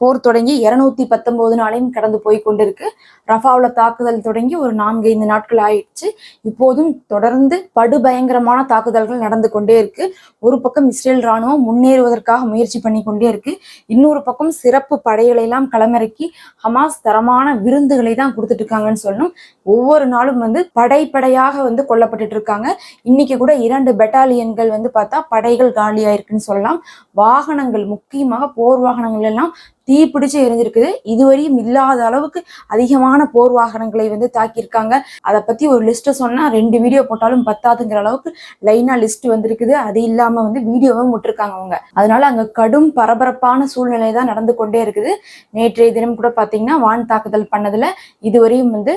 போர் தொடங்கி இருநூத்தி பத்தொன்பது நாளையும் கடந்து போய் கொண்டிருக்கு. ரஃபாவில் தாக்குதல் தொடங்கி ஒரு நான்கு ஐந்து நாட்கள் ஆயிடுச்சு. இப்போதும் தொடர்ந்து படுபயங்கரமான தாக்குதல்கள் நடந்து கொண்டே இருக்கு. ஒரு பக்கம் இஸ்ரேல் ராணுவம் முன்னேறுவதற்காக முயற்சி பண்ணி கொண்டே இருக்கு. இன்னொரு பக்கம் சிறப்பு படைகளை எல்லாம் களமிறக்கி ஹமாஸ் தரமான விருந்துகளை தான் கொடுத்துட்டு இருக்காங்கன்னு சொல்லணும். ஒவ்வொரு நாளும் வந்து படைப்படையாக வந்து கொல்லப்பட்டுட்டு இருக்காங்க. இன்னைக்கு கூட இரண்டு பெட்டாலியன்கள் வந்து பார்த்தா படைகள் காலியாயிருக்குன்னு சொல்லலாம். வாகனங்கள் முக்கியமாக போர் வாகனங்கள் எல்லாம் தீப்பிடிச்சு எரிஞ்சிருக்குது. இதுவரையும் இல்லாத அளவுக்கு அதிகமான போர் வாகனங்களை வந்து தாக்கியிருக்காங்க. அதை பத்தி ஒரு லிஸ்ட்டை சொன்னா ரெண்டு வீடியோ போட்டாலும் பத்தாதுங்கிற அளவுக்கு லைனா லிஸ்ட் வந்திருக்குது. அது இல்லாம வந்து வீடியோவும் விட்டுருக்காங்க அவங்க. அதனால அங்க கடும் பரபரப்பான சூழ்நிலை தான் நடந்து கொண்டே இருக்குது. நேற்றைய தினம் கூட பாத்தீங்கன்னா வான் தாக்குதல் பண்ணதுல இதுவரையும் வந்து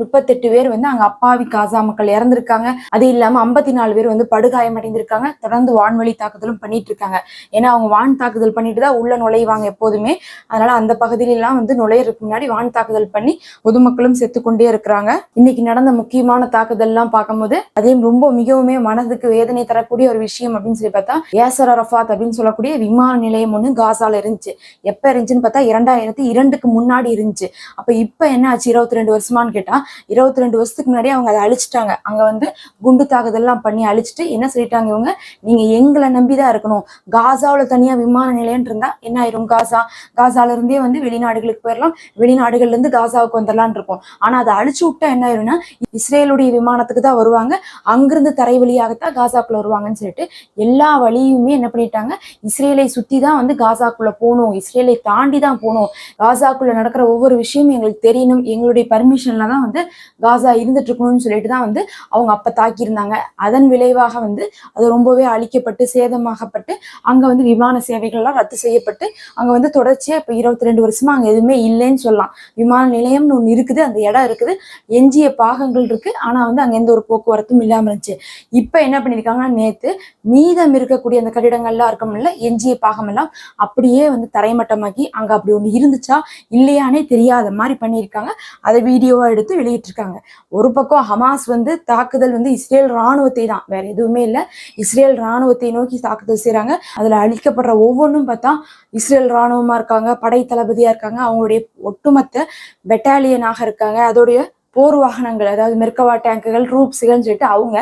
முப்பத்தெட்டு பேர் வந்து அங்க அப்பாவி காசா மக்கள் இறந்திருக்காங்க. அது இல்லாம ஐம்பத்தி நாலு பேர் வந்து படுகாயமடைந்திருக்காங்க. தொடர்ந்து வான்வழி தாக்குதலும் பண்ணிட்டு இருக்காங்க ஏன்னா அவங்க வான் தாக்குதல் பண்ணிட்டு தான் உள்ள நுழைவாங்க எப்போதுமே. அதனால அந்த பகுதியில எல்லாம் வந்து நுழையறதுக்கு முன்னாடி வான் தாக்குதல் பண்ணி பொதுமக்களும் செத்து கொண்டே இருக்கிறாங்க. இன்னைக்கு நடந்த முக்கியமான தாக்குதல் எல்லாம் பார்க்கும்போது அதையும் ரொம்ப மிகவுமே மனதுக்கு வேதனை தரக்கூடிய ஒரு விஷயம் அப்படின்னு சொல்லி பார்த்தா ஏசர் அரஃபாத் அப்படின்னு சொல்லக்கூடிய விமான நிலையம் ஒன்று காசால இருந்துச்சு. எப்ப இருந்துச்சுன்னு பார்த்தா இரண்டாயிரத்தி இரண்டுக்கு முன்னாடி இருந்துச்சு. அப்ப இப்ப என்ன ஆச்சு? இருபத்தி ரெண்டு வருஷமான்னு கேட்டா இருபத்தி ரெண்டு வருஷத்துக்கு முன்னாடி அவங்க அதை அழிச்சிட்டாங்க. அங்க வந்து குண்டு தாக்குதல்லாம் பண்ணி அழிச்சிட்டு என்ன சொல்லிட்டாங்க இவங்க? நீங்க எங்களை நம்பிதான் இருக்கணும். காசாவுல தனியா விமான நிலையம் இருந்தா என்ன ஆயிரும்? காசா? காசால இருந்தே வந்து வெளிநாடுகளுக்கு போயிடலாம் வெளிநாடுகள்ல இருந்து காசாவுக்கு வந்துடலான் இருக்கும். ஆனா அதை அழிச்சு விட்டா என்ன ஆயிரும்னா இஸ்ரேலுடைய விமானத்துக்கு தான் வருவாங்க. அங்கிருந்து தரை வழியாகத்தான் காசாக்குள்ள வருவாங்கன்னு சொல்லிட்டு எல்லா வழியுமே என்ன பண்ணிட்டாங்க? இஸ்ரேலை சுற்றி தான் வந்து காசாக்குள்ள போகணும். இஸ்ரேலை தாண்டி தான் போகணும். காசாக்குள்ள நடக்கிற ஒவ்வொரு விஷயமும் எங்களுக்கு தெரியணும். எங்களுடைய பர்மிஷன்ல தான் வந்து காசா இருந்துட்டு இருக்கணும்னு சொல்லிட்டு தான் வந்து அவங்க அப்ப தாக்கியிருந்தாங்க. அதன் விளைவாக வந்து அது ரொம்பவே அழிக்கப்பட்டு சேதமாகப்பட்டு அங்க வந்து விமான சேவைகள்லாம் ரத்து செய்யப்பட்டு அங்க வந்து தொடர்ச்சியா இப்ப இருபத்தி ரெண்டு வருஷமா அங்க எதுவுமே இல்லைன்னு சொல்லலாம். விமான நிலையம்னு ஒண்ணு இருக்குது அந்த இடம் இருக்குது. எஞ்சிய பாகங்கள் இருக்கு. ஆனா வந்து அங்க எந்த ஒரு போக்குவரத்தும் இல்லாம இருந்துச்சு. இப்ப என்ன பண்ணிருக்காங்கன்னா நேத்து மீதம் இருக்கக்கூடிய அந்த கட்டிடங்கள்லாம் இருக்கமில்ல எஞ்சிய பாகம் எல்லாம் அப்படியே வந்து தரைமட்டமாக்கி அங்க அப்படி ஒன்னு இருந்துச்சா இல்லையானே தெரியாத மாதிரி பண்ணியிருக்காங்க. அதை வீடியோவா எடுத்து வெளியிட்டிருக்காங்க. ஒரு பக்கம் ஹமாஸ் வந்து தாக்குதல் வந்து இஸ்ரேல் ராணுவத்தை தான். வேற எதுவுமே இல்லை. இஸ்ரேல் ராணுவத்தை நோக்கி தாக்குதல் செய்கிறாங்க அதுல அழிக்கப்படுற ஒவ்வொன்றும் பார்த்தா இஸ்ரேல் ராணுவமா இருக்காங்க படை தளபதியா இருக்காங்க. அவங்களுடைய ஒட்டுமொத்த பெட்டாலியனாக இருக்காங்க. அதோடைய போர் வாகனங்கள் அதாவது மெர்கவா டேங்குகள் ரூப்ஸுகள்னு சொல்லிட்டு அவங்க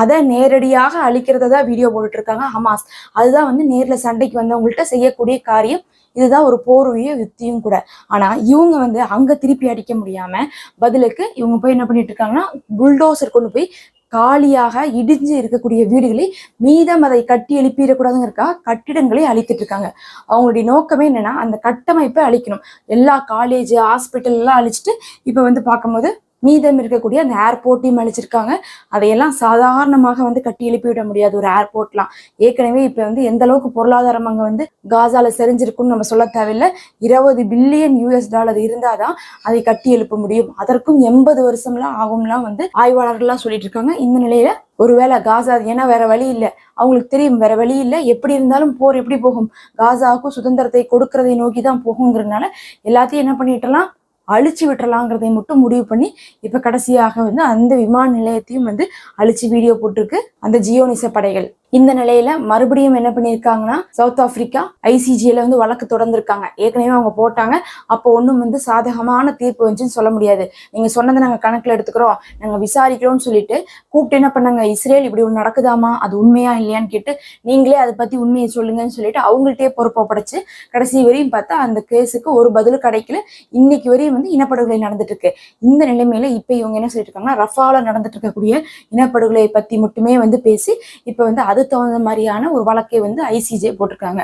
அதை நேரடியாக அழிக்கிறத தான் வீடியோ போட்டுட்டு இருக்காங்க ஹமாஸ். அதுதான் வந்து நேர்ல சண்டைக்கு வந்தவங்கள்ட்ட செய்யக்கூடிய காரியம். இதுதான் ஒரு போருடைய யுத்தியும் கூட. ஆனா இவங்க வந்து அங்க திருப்பி அடிக்க முடியாம பதிலுக்கு இவங்க போய் என்ன பண்ணிட்டு இருக்காங்கன்னா புல்டோசர் கொண்டு போய் காலியாக இடிஞ்சு இருக்கக்கூடிய வீடுகளை மீதம் அதை கட்டி எழுப்பிடக்கூடாதுங்கிறக்கா கட்டிடங்களை அழித்துட்டு இருக்காங்க. அவங்களுடைய நோக்கமே என்னன்னா அந்த கட்டமைப்பை அழிக்கணும். எல்லா காலேஜ் ஹாஸ்பிட்டல் எல்லாம் அழிச்சிட்டு இப்ப வந்து பார்க்கும்போது மீதம் இருக்கக்கூடிய அந்த ஏர்போர்ட்டையும் அழிச்சிருக்காங்க. அதையெல்லாம் சாதாரணமாக வந்து கட்டி எழுப்பி விட முடியாது ஒரு ஏர்போர்ட்லாம் ஏற்கனவே இப்ப வந்து எந்த அளவுக்கு பொருளாதாரம் அங்கே வந்து காசால செறிஞ்சிருக்குன்னு நம்ம சொல்ல தேவையில்லை. இருபது பில்லியன் யூஎஸ் டாலர் இருந்தாதான் அதை கட்டி எழுப்ப முடியும். அதற்கும் எண்பது வருஷம்லாம் ஆகும்லாம் வந்து ஆய்வாளர்கள்லாம் சொல்லிட்டு இருக்காங்க. இந்த நிலையில ஒருவேளை காசா ஏன்னா வேற வழி இல்லை. அவங்களுக்கு தெரியும் வேற வழி இல்லை. எப்படி இருந்தாலும் போர் எப்படி போகும்? காசாவுக்கும் சுதந்திரத்தை கொடுக்கறதை நோக்கி தான் போகுங்கிறதுனால எல்லாத்தையும் என்ன பண்ணிட்டுலாம்? அழிச்சு விட்டுறலாங்கிறதை மட்டும் முடிவு பண்ணி இப்போ கடைசியாக வந்து அந்த விமான நிலையத்தையும் வந்து அழிச்சு வீடியோ போட்டிருக்கு. அந்த ஜியோனிச படைகள். இந்த நிலையில மறுபடியும் என்ன பண்ணியிருக்காங்கன்னா சவுத் ஆப்பிரிக்கா ஐசிஜியில வந்து வழக்கு தொடர்ந்துருக்காங்க. ஏற்கனவே அவங்க போட்டாங்க. அப்போ ஒன்றும் வந்து சாதகமான தீர்ப்பு வந்துச்சுன்னு சொல்ல முடியாது. நீங்க சொன்னதை நாங்கள் கணக்கில் எடுத்துக்கிறோம். நாங்கள் விசாரிக்கிறோம்னு சொல்லிட்டு கூப்பிட்டு என்ன பண்ணாங்க இஸ்ரேல் இப்படி ஒன்று நடக்குதாமா? அது உண்மையா இல்லையான்னு கேட்டு நீங்களே அதை பத்தி உண்மையை சொல்லுங்கன்னு சொல்லிட்டு அவங்கள்ட்டே பொறுப்பை படைச்சு கடைசி வரையும் பார்த்தா அந்த கேஸுக்கு ஒரு பதில் கிடைக்கல. இன்னைக்கு வரையும் வந்து இனப்படுகொலை நடந்துட்டு இருக்கு இந்த நிலைமையில இப்போ இவங்க என்ன சொல்லிட்டு இருக்காங்கன்னா ரஃபால நடந்துட்டு இருக்கக்கூடிய இனப்படுகொலை பத்தி மட்டுமே வந்து பேசி இப்போ வந்து அது தகுந்த மாதிரியான ஒரு வழக்கை வந்து ஐசிஜே போட்டிருக்காங்க.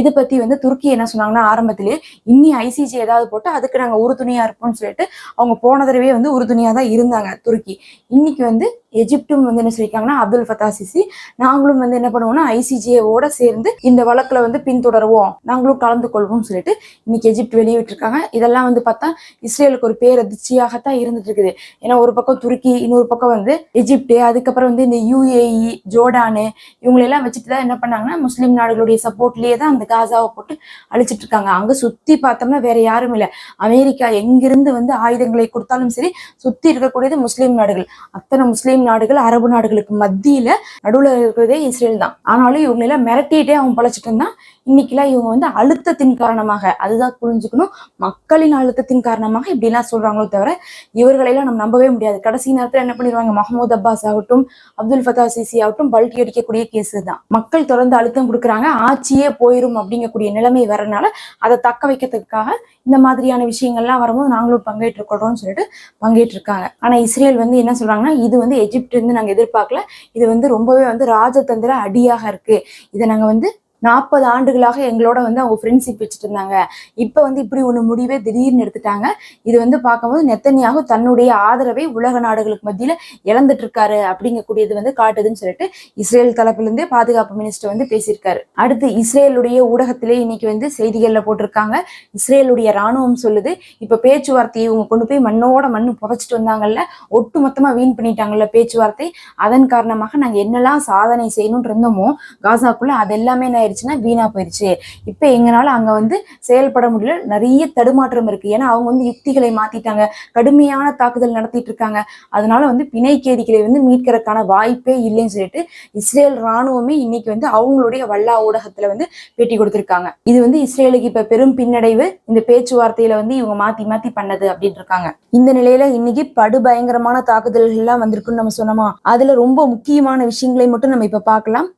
இதை பத்தி வந்து துருக்கி என்ன சொன்னாங்கன்னா ஆரம்பத்திலே இன்னி ஐசிஜே ஏதாவது போட்டு அதுக்கு நாங்க உறுதுணையா இருப்போம்னு சொல்லிட்டு அவங்க போன தடவை வந்து உறுதுணையா தான் இருந்தாங்க துருக்கி. இன்னைக்கு வந்து எஜிப்டும் வந்து என்ன சொல்லியிருக்காங்கன்னா அப்துல் ஃபத்தா சிசி. நாங்களும் வந்து என்ன பண்ணுவோம்னா ஐசிஜேவோட சேர்ந்து இந்த வழக்கில் வந்து பின்தொடருவோம். நாங்களும் கலந்து கொள்வோம்னு சொல்லிட்டு இன்னைக்கு எஜிப்ட் வெளியிட்டிருக்காங்க இதெல்லாம் வந்து பார்த்தா இஸ்ரேலுக்கு ஒரு பேரதிர்ச்சியாகத்தான் இருந்துட்டு இருக்குது ஏன்னா ஒரு பக்கம் துருக்கி இன்னொரு பக்கம் வந்து எஜிப்டு அதுக்கப்புறம் வந்து இந்த யுஏஇ ஜோர்டானு இவங்களெல்லாம் வச்சுட்டு தான் என்ன பண்ணாங்கன்னா முஸ்லீம் நாடுகளுடைய சப்போர்ட்லேயே தான் அந்த காசாவை போட்டு அழிச்சிட்டு இருக்காங்க அங்கே சுற்றி பார்த்தோம்னா வேற யாரும் இல்லை. அமெரிக்கா எங்கிருந்து வந்து ஆயுதங்களை கொடுத்தாலும் சரி சுற்றி இருக்கக்கூடியது முஸ்லீம் நாடுகள். அத்தனை முஸ்லீம் முஸ்லிம் நாடுகள் அரபு நாடுகளுக்கு மத்தியில நடுவுல இருக்கிறதே இஸ்ரேல் தான். ஆனாலும் இவங்களெல்லாம் மிரட்டிட்டே அவன் பழச்சிட்டு இருந்தான் இன்னைக்கெல்லாம் இவங்க வந்து அழுத்தத்தின் காரணமாக அதுதான் புரிஞ்சுக்கணும். மக்களின் அழுத்தத்தின் காரணமாக இப்படிலாம் சொல்றாங்களோ தவிர இவர்களையெல்லாம் நம்ம நம்பவே முடியாது. கடைசி நேரத்தில் என்ன பண்ணிடுவாங்க? மஹமூத் அப்பாஸ் ஆகட்டும் அப்துல் ஃபதா சிசி ஆகட்டும் பல்டி அடிக்கக்கூடிய கேஸ் தான். மக்கள் தொடர்ந்து அழுத்தம் கொடுக்குறாங்க ஆட்சியே போயிரும் அப்படிங்கக்கூடிய நிலைமை வரனால அதை தக்க வைக்கிறதுக்காக இந்த மாதிரியான விஷயங்கள்லாம் வரும்போது நாங்களும் பங்கேற்றுக்கொள்றோம்னு சொல்லிட்டு பங்கேற்றிருக்காங்க. ஆனா இஸ்ரேல் வந்து என்ன சொல்றாங்கன்னா இது வந்து எஜிப்ட் இருந்து நாங்க எதிர்பார்க்கல. இது வந்து ரொம்பவே வந்து ராஜதந்திர அடியாக இருக்கு. இதை நாங்க வந்து நாற்பது ஆண்டுகளாக எங்களோட வந்து அவங்க ஃப்ரெண்ட்ஷிப் வச்சுட்டு இருந்தாங்க இப்போ வந்து இப்படி ஒன்று முடிவே திடீர்னு எடுத்துட்டாங்க. இது வந்து பார்க்கும்போது நெத்தனியாக தன்னுடைய ஆதரவை உலக நாடுகளுக்கு மத்தியில் இழந்துட்டு இருக்காரு அப்படிங்கக்கூடியது வந்து காட்டுதுன்னு சொல்லிட்டு இஸ்ரேல் தரப்பிலிருந்தே பாதுகாப்பு மினிஸ்டர் வந்து பேசியிருக்காரு. அடுத்து இஸ்ரேலுடைய ஊடகத்திலே இன்னைக்கு வந்து செய்திகளில் போட்டிருக்காங்க. இஸ்ரேலுடைய ராணுவம் சொல்லுது இப்போ பேச்சுவார்த்தையை இவங்க கொண்டு போய் மண்ணோட மண்ணு புதைச்சிட்டு வந்தாங்கல்ல ஒட்டு மொத்தமாக வீண் பண்ணிட்டாங்கல்ல பேச்சுவார்த்தை. அதன் காரணமாக நாங்கள் என்னெல்லாம் சாதனை செய்யணும்னு இருந்தோமோ காசாக்குள்ள அது எல்லாமே ஆயிடுச்சுன்னா வீணா போயிடுச்சு இப்போ எங்களால அங்க வந்து செயல்பட முடியல. நிறைய தடுமாற்றம் இருக்கு. ஏன்னா அவங்க வந்து யுக்திகளை மாத்திட்டாங்க. கடுமையான தாக்குதல் நடத்திட்டு இருக்காங்க. அதனால வந்து பிணை கேதிகளை வந்து மீட்கறதுக்கான வாய்ப்பே இல்லைன்னு சொல்லிட்டு இஸ்ரேல் ராணுவமே இன்னைக்கு வந்து அவங்களுடைய வல்லா ஊடகத்துல வந்து பேட்டி கொடுத்திருக்காங்க. இது வந்து இஸ்ரேலுக்கு இப்ப பெரும் பின்னடைவு. இந்த பேச்சுவார்த்தையில வந்து இவங்க மாத்தி மாத்தி பண்ணது அப்படின்னு இருக்காங்க. இந்த நிலையில இன்னைக்கு படுபயங்கரமான தாக்குதல்கள் எல்லாம் வந்திருக்குன்னு நம்ம சொன்னோமா? அதுல ரொம்ப முக்கியமான விஷயங்களை மட்டும் நம்ம இப்ப பார்க்கலாம்.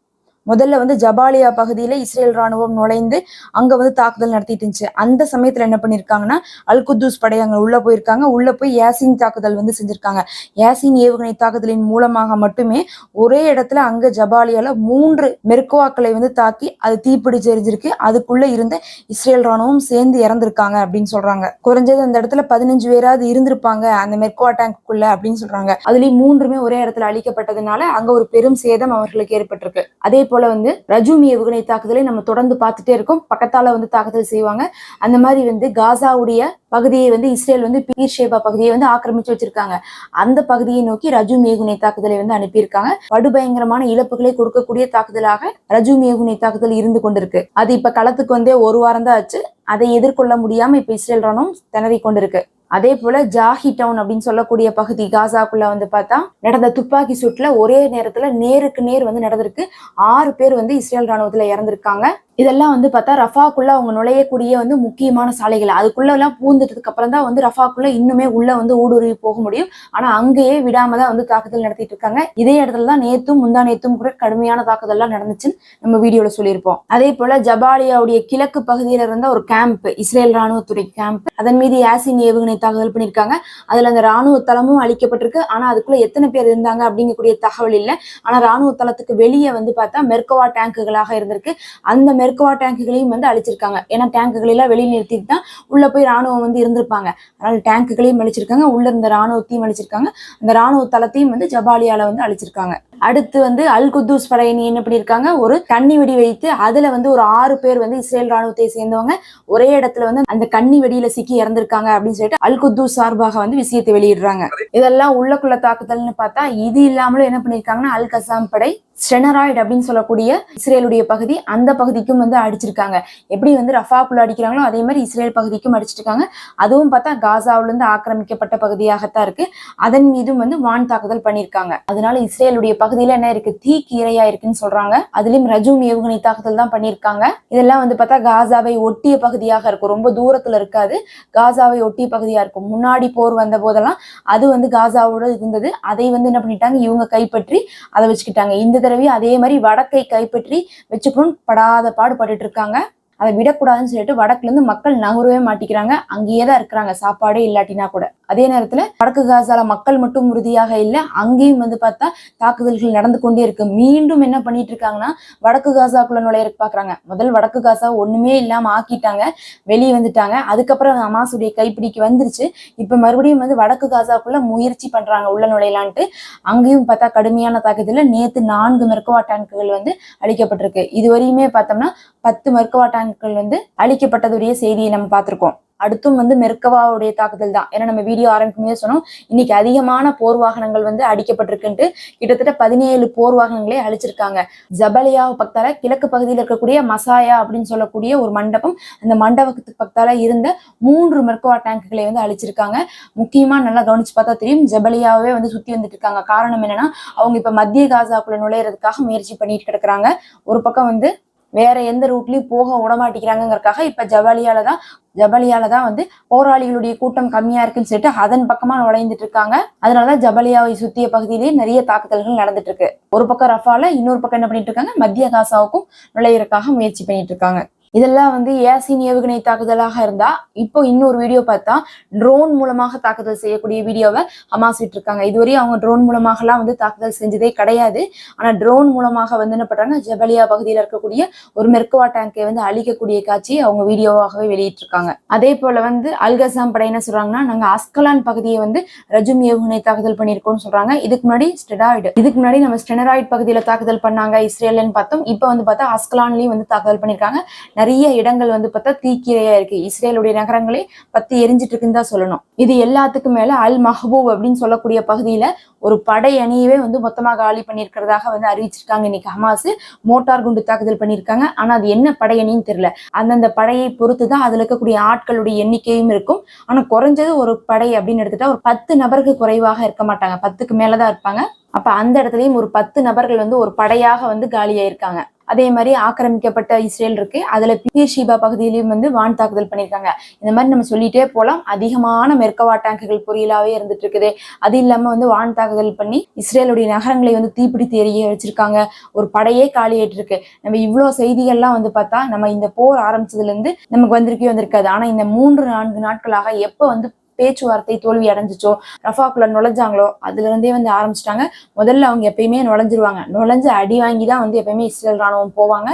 முதல்ல வந்து ஜபாலியா பகுதியில இஸ்ரேல் ராணுவம் நுழைந்து அங்க வந்து தாக்குதல் நடத்திட்டு இருந்துச்சு. அந்த சமயத்துல என்ன பண்ணிருக்காங்கன்னா அல் குத்தூஸ் படை அங்க உள்ள போயிருக்காங்க. உள்ள போய் யாசின் தாக்குதல் வந்து செஞ்சிருக்காங்க. யாசின் ஏவுகணை தாக்குதலின் மூலமாக மட்டுமே ஒரே இடத்துல அங்க ஜபாலியால மூன்று மெர்குவாக்களை வந்து தாக்கி அது தீப்பிடிச்சு எரிஞ்சிருக்கு அதுக்குள்ள இருந்த இஸ்ரேல் ராணுவம் சேர்ந்து இறந்திருக்காங்க அப்படின்னு சொல்றாங்க. குறைஞ்சது அந்த இடத்துல பதினஞ்சு பேராவது இருந்திருப்பாங்க அந்த மெர்குவா டேங்க்குள்ளே அப்படின்னு சொல்றாங்க. அதுலயும் மூன்றுமே ஒரே இடத்துல அழிக்கப்பட்டதுனால அங்க ஒரு பெரும் சேதம் அவர்களுக்கு ஏற்பட்டிருக்கு. அதே போல வந்து ரஜூமி ஏவுகணை தாக்குதலை நம்ம தொடர்ந்து பார்த்துட்டே இருக்கோம். பக்கத்தால வந்து தாக்குதல் செய்வாங்க. அந்த மாதிரி வந்து காசாவுடைய பகுதியை வந்து இஸ்ரேல் வந்து பீர் ஷேபா பகுதியை வந்து ஆக்கிரமிச்சு வச்சிருக்காங்க. அந்த பகுதியை நோக்கி ரஜூம் ஏகுனை தாக்குதலை வந்து அனுப்பியிருக்காங்க. படுபயங்கரமான இழப்புகளை கொடுக்கக்கூடிய தாக்குதலாக ரஜூம் ஏகுனை தாக்குதல் இருந்து கொண்டிருக்கு. அது இப்ப களத்துக்கு வந்தே ஒரு வாரம் தான் ஆச்சு. அதை எதிர்கொள்ள முடியாம இப்ப இஸ்ரேல் ராணுவம் திணறி கொண்டிருக்கு. அதே போல ஜாஹி டவுன் அப்படின்னு சொல்லக்கூடிய பகுதி காசாக்குள்ள வந்து பார்த்தா நடந்த துப்பாக்கி சூட்ல ஒரே நேரத்துல நேருக்கு நேர் வந்து நடந்திருக்கு. ஆறு பேர் வந்து இஸ்ரேல் ராணுவத்துல இறந்திருக்காங்க. இதெல்லாம் வந்து பார்த்தா ரஃபாக்குள்ள அவங்க நுழையக்கூடிய வந்து முக்கியமான சாலைகள். அதுக்குள்ள எல்லாம் பூந்துட்டதுக்கு அப்புறம் தான் வந்து ரஃபாக்குள்ள இன்னுமே உள்ள வந்து ஊடுருவி போக முடியும். ஆனா அங்கேயே விடாம தான் வந்து தாக்குதல் நடத்திட்டு இருக்காங்க. இதே இடத்துல தான் நேத்தும் முந்தா நேத்தும் கூட கடுமையான தாக்குதல் எல்லாம் நடந்துச்சுன்னு நம்ம வீடியோல சொல்லியிருப்போம். அதே போல ஜபாலியாவுடைய கிழக்கு பகுதியில இருந்த ஒரு கேம்ப் இஸ்ரேல் ராணுவத்துறை கேம்ப் அதன் மீது ஆசின் ஏவுகணை தாக்குதல் பண்ணியிருக்காங்க. அதுல அந்த ராணுவ தளமும் அழிக்கப்பட்டிருக்கு. ஆனா அதுக்குள்ள எத்தனை பேர் இருந்தாங்க அப்படிங்கக்கூடிய தகவல் இல்லை. ஆனா ராணுவ தளத்துக்கு வெளியே வந்து பார்த்தா மெர்கவா டேங்குகளாக இருந்திருக்கு. அந்த மெர்கவா டேங்குகளையும் வந்து அழிச்சிருக்காங்க. ஏன்னா டேங்குகளெல்லாம் வெளியே நிறுத்திட்டு தான் உள்ள போய் ராணுவம் வந்து இருந்திருப்பாங்க. அதனால டேங்குகளையும் அழிச்சிருக்காங்க. உள்ள இருந்த ராணுவத்தையும் அழிச்சிருக்காங்க. அந்த ராணுவ தளத்தையும் வந்து ஜபாலியால வந்து அழிச்சிருக்காங்க. அடுத்து வந்து அல் குத்தூஸ் படையணி என்ன பண்ணியிருக்காங்க? ஒரு கண்ணி வெடி வைத்து அதுல வந்து ஒரு ஆறு பேர் வந்து இஸ்ரேல் ராணுவத்தை சேர்ந்தவங்க. ஒரே இடத்துல வந்து அந்த கன்னி வெடியில சிக்கி இறந்திருக்காங்க அப்படின்னு சொல்லிட்டு அல் குத்தூஸ் சார்பாக வந்து விஷயத்தை வெளியிடுறாங்க. இதெல்லாம் உள்ளக்குள்ள தாக்குதல்னு பார்த்தா இது இல்லாமலும் என்ன பண்ணியிருக்காங்கன்னா அல் கசாம் படை ஸ்டெனராய்டு அப்படின்னு சொல்லக்கூடிய இஸ்ரேலுடைய பகுதி அந்த பகுதிக்கும் வந்து அடிச்சிருக்காங்க. எப்படி வந்து ரஃபாக்குள்ள அடிக்கிறாங்களோ அதே மாதிரி இஸ்ரேல் பகுதிக்கும் அடிச்சிருக்காங்க. அதுவும் பார்த்தா காசாவுல இருந்து ஆக்கிரமிக்கப்பட்ட பகுதியாகத்தான் இருக்கு. அதன் மீதும் வந்து வான் தாக்குதல் பண்ணியிருக்காங்க. அதனால இஸ்ரேலுடைய பகுதியில என்ன இருக்கு? தீக்கு இரையா இருக்குன்னு சொல்றாங்க. அதுலயும் ரஜூம் ஏவுகணை தாக்குதல் தான் பண்ணியிருக்காங்க. இதெல்லாம் வந்து பார்த்தா காசாவை ஒட்டிய பகுதியாக இருக்கும். ரொம்ப தூரத்துல இருக்காது. காசாவை ஒட்டிய பகுதியா இருக்கும். முன்னாடி போர் வந்த போதெல்லாம் அது வந்து காசாவோட இருந்தது. அதை வந்து என்ன பண்ணிட்டாங்க? இவங்க கைப்பற்றி அதை வச்சுக்கிட்டாங்க. இந்த தடவை அதே மாதிரி வடக்கை கைப்பற்றி வச்சுக்கணும்னு படாத பாடுபட்டு இருக்காங்க. அதை விடக்கூடாதுன்னு சொல்லிட்டு வடக்குல இருந்து மக்கள் நகரவே மாட்டிக்கிறாங்க. அங்கேயே தான் இருக்கிறாங்க. சாப்பாடே இல்லாட்டினா கூட. அதே நேரத்துல வடக்கு காசால மக்கள் மட்டும் உறுதியாக இல்லை அங்கேயும் வந்து பார்த்தா தாக்குதல்கள் நடந்து கொண்டே இருக்கு. மீண்டும் என்ன பண்ணிட்டு இருக்காங்கன்னா வடக்கு காசாக்குள்ள நுழைய பாக்குறாங்க. முதல் வடக்கு காசா ஒண்ணுமே இல்லாம ஆக்கிட்டாங்க. வெளியே வந்துட்டாங்க. அதுக்கப்புறம் அமாசுடைய கைப்பிடிக்கு வந்துருச்சு. இப்ப மறுபடியும் வந்து வடக்கு காசாக்குள்ள முயற்சி பண்றாங்க உள்ள நுழையலான்ட்டு. அங்கேயும் பார்த்தா கடுமையான தாக்குதல. நேத்து நான்கு மெர்கவா டேங்குகள் வந்து அழிக்கப்பட்டிருக்கு. இதுவரையுமே பார்த்தோம்னா பத்து மெர்கவா டேங்குகள் வந்து அழிக்கப்பட்டதுடைய செய்தியை நம்ம பார்த்திருக்கோம். அடுத்தும் வந்து மெர்கவாவுடைய தாக்குதல் தான். ஏன்னா நம்ம வீடியோ ஆரம்பிக்கும் சொன்னோம் இன்னைக்கு அதிகமான போர் வாகனங்கள் வந்து அடிக்கப்பட்டிருக்குன்ட்டு கிட்டத்தட்ட பதினேழு போர் வாகனங்களே அழிச்சிருக்காங்க. ஜபலியா பக்தால கிழக்கு பகுதியில் இருக்கக்கூடிய மசாயா அப்படின்னு சொல்லக்கூடிய ஒரு மண்டபம் அந்த மண்டபத்துக்கு பக்கத்தால இருந்த மூன்று மெர்கவா டேங்குகளை வந்து அழிச்சிருக்காங்க. முக்கியமா நல்லா கவனிச்சு பார்த்தா தெரியும் ஜபலியாவே வந்து சுத்தி வந்துட்டு இருக்காங்க. காரணம் என்னன்னா அவங்க இப்ப மத்திய காசாக்குள்ள நுழையிறதுக்காக முயற்சி பண்ணிட்டு கிடக்குறாங்க. ஒரு பக்கம் வந்து வேற எந்த ரூட்லயும் போக விடமாட்டேங்கிறாங்கிறக்காக இப்ப ஜபாலியால தான் ஜபலியால தான் வந்து போராளிகளுடைய கூட்டம் கம்மியா இருக்குன்னு சொல்லிட்டு அதன் பக்கமா நுழைந்துட்டு இருக்காங்க. அதனாலதான் ஜபலியாவை சுத்திய பகுதியிலேயே நிறைய தாக்குதல்கள் நடந்துட்டு இருக்கு. ஒரு பக்கம் ரஃபால இன்னொரு பக்கம் என்ன பண்ணிட்டு இருக்காங்க? மத்திய காசாவுக்கும் நுழையிறக்காக முயற்சி பண்ணிட்டு இருக்காங்க. இதெல்லாம் வந்து ஏசின் ஏவுகணை தாக்குதலாக இருந்தா இப்போ இன்னொரு வீடியோ பார்த்தா ட்ரோன் மூலமாக தாக்குதல் செய்யக்கூடிய வீடியோவை ஹமாஸ் விட்டுருக்காங்க. இதுவரையும் அவங்க ட்ரோன் மூலமாகலாம் வந்து தாக்குதல் செஞ்சதே கிடையாது. ஆனா ட்ரோன் மூலமாக வந்து என்ன பண்றாங்க ஜபலியா பகுதியில் இருக்கக்கூடிய ஒரு மெர்கவா டேங்கை வந்து அழிக்கக்கூடிய காட்சியை அவங்க வீடியோவாகவே வெளியிட்டிருக்காங்க. அதே போல வந்து அல்கசாம் படை என்ன சொல்றாங்கன்னா நாங்க அஸ்கலான் பகுதியை வந்து ரஜும் ஏவுகணை தாக்குதல் பண்ணியிருக்கோம்னு சொல்றாங்க. இதுக்கு முன்னாடி ஸ்டெடாய்டு இதுக்கு முன்னாடி நம்ம ஸ்டெனராய்டு பகுதியில் தாக்குதல் பண்ணாங்க இஸ்ரேல்னு பார்த்தோம். இப்போ வந்து பார்த்தா அஸ்கலான்லயும் வந்து தாக்குதல் பண்ணியிருக்காங்க. நிறைய இடங்கள் வந்து பார்த்தா தீக்கிரையா இருக்கு. இஸ்ரேலுடைய நகரங்களே பத்தி எரிஞ்சிட்டு இருக்குன்னு தான் சொல்லணும். இது எல்லாத்துக்கும் மேல அல் மஹபூப் அப்படின்னு சொல்லக்கூடிய பகுதியில ஒரு படை அணியவே வந்து மொத்தமாக காலி பண்ணியிருக்கிறதாக வந்து அறிவிச்சிருக்காங்க. இன்னைக்கு ஹமாஸ் மோட்டார் குண்டு தாக்குதல் பண்ணியிருக்காங்க. ஆனா அது என்ன படை அணின்னு தெரியல. அந்தந்த படையை பொறுத்து தான் அதுல இருக்கக்கூடிய ஆட்களுடைய எண்ணிக்கையும் இருக்கும். ஆனா குறைஞ்சது ஒரு படை அப்படின்னு எடுத்துட்டா ஒரு பத்து நபருக்கு குறைவாக இருக்க மாட்டாங்க. பத்துக்கு மேலதான் இருப்பாங்க. அப்ப அந்த இடத்துலயும் ஒரு பத்து நபர்கள் வந்து ஒரு படையாக வந்து காலியாயிருக்காங்க. அதே மாதிரி ஆக்கிரமிக்கப்பட்ட இஸ்ரேல் இருக்கு. அதுல பீர் ஷீபா பகுதியிலையும் வந்து வான் தாக்குதல் பண்ணியிருக்காங்க. இந்த மாதிரி நம்ம சொல்லிட்டே போலாம். அதிகமான மெர்கவா டேங்குகள் பொரியலாவே இருந்துட்டு இருக்குது. அது இல்லாம வந்து வான் தாக்குதல் பண்ணி இஸ்ரேலுடைய நகரங்களை வந்து தீப்பிடித்து எரிய வச்சிருக்காங்க. ஒரு படையே காலியாயிட்டு இருக்கு நம்ம இவ்வளோ செய்திகள்லாம் வந்து பார்த்தா நம்ம இந்த போர் ஆரம்பிச்சதுல இருந்து நமக்கு வந்திருக்கே வந்திருக்காது. ஆனா இந்த மூன்று நான்கு நாட்களாக எப்ப வந்து பேச்சுவார்த்தை தோல்வி அடைஞ்சிச்சோ ரஃபாக்குள்ள நுழைஞ்சாங்களோ அதுல இருந்தே வந்து ஆரம்பிச்சிட்டாங்க. முதல்ல அவங்க எப்பயுமே நுழைஞ்சிருவாங்க. நுழைஞ்சு அடி வாங்கி தான் வந்து எப்பயுமே இஸ்ரேல் ராணுவம் போவாங்க.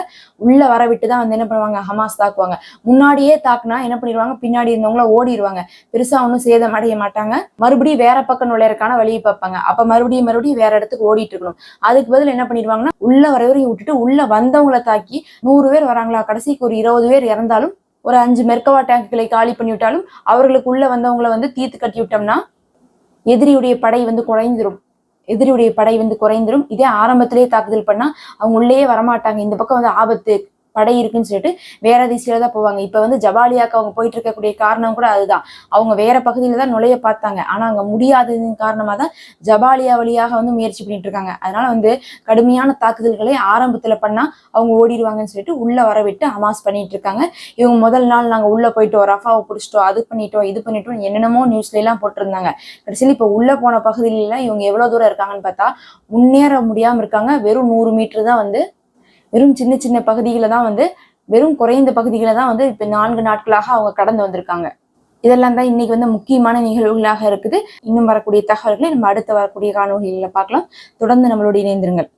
உள்ள வர விட்டு தான் வந்து என்ன பண்ணுவாங்க ஹமாஸ் தாக்குவாங்க. முன்னாடியே தாக்குனா என்ன பண்ணிடுவாங்க பின்னாடி இருந்தவங்கள ஓடிடுவாங்க. பெருசா ஒன்றும் சேதம் அடைய மாட்டாங்க. மறுபடியும் வேற பக்கம் நுழையறக்கான வழியை பார்ப்பாங்க. அப்ப மறுபடியும் மறுபடியும் வேற இடத்துக்கு ஓடிட்டு இருக்கணும். அதுக்கு பதில் என்ன பண்ணிடுவாங்கன்னா உள்ள வர வரையும் விட்டுட்டு உள்ள வந்தவங்களை தாக்கி நூறு பேர் வராங்களா? கடைசிக்கு ஒரு இருபது பேர் இறந்தாலும் ஒரு அஞ்சு மெர்கவா டேங்குகளை காலி பண்ணி விட்டாலும் அவர்களுக்கு உள்ள வந்தவங்களை வந்து தீர்த்து கட்டி விட்டோம்னா எதிரியுடைய படை வந்து குறைந்துடும் எதிரியுடைய படை வந்து குறைந்துடும் இதே ஆரம்பத்திலேயே தாக்குதல் பண்ணா அவங்க உள்ளேயே வரமாட்டாங்க. இந்த பக்கம் வந்து ஆபத்து படை இருக்குன்னு சொல்லிட்டு வேற திசையில தான் போவாங்க. இப்ப வந்து ஜபாலியாக்கு அவங்க போயிட்டு இருக்கக்கூடிய காரணம் கூட அதுதான். அவங்க வேற பகுதியில தான் நுழைய பார்த்தாங்க. ஆனா அங்க முடியாததன் காரணமா தான் ஜபாலியா வழியாக வந்து முயற்சி பண்ணிட்டு இருக்காங்க. அதனால வந்து கடுமையான தாக்குதல்களை ஆரம்பத்துல பண்ணா அவங்க ஓடிடுவாங்கன்னு சொல்லிட்டு உள்ள வரவிட்டு அமாஸ் பண்ணிட்டு இருக்காங்க. இவங்க முதல் நாள் நாங்க உள்ள போயிட்டோம். ரஃபாவை பிடிச்சிட்டோம். அது பண்ணிட்டோம் இது பண்ணிட்டோம் என்னென்னமோ நியூஸ்ல எல்லாம் போட்டிருந்தாங்க. கடைசியில் இப்ப உள்ள போன பகுதியில இவங்க எவ்வளவு தூரம் இருக்காங்கன்னு பார்த்தா முன்னேற முடியாம இருக்காங்க. வெறும் நூறு மீட்டர் தான் வந்து வெறும் சின்ன சின்ன பகுதிகளை தான் வந்து வெறும் குறைந்த பகுதிகளை தான் வந்து இப்போ நான்கு நாட்களாக அவங்க கடந்து வந்திருக்காங்க. இதெல்லாம் தான் இன்னைக்கு வந்து முக்கியமான நிகழ்வுகளாக இருக்குது. இன்னும் வரக்கூடிய தகவல்களை நம்ம அடுத்து வரக்கூடிய காணொலிகளில் பார்க்கலாம். தொடர்ந்து நம்மளோட இணைந்திருங்கள்.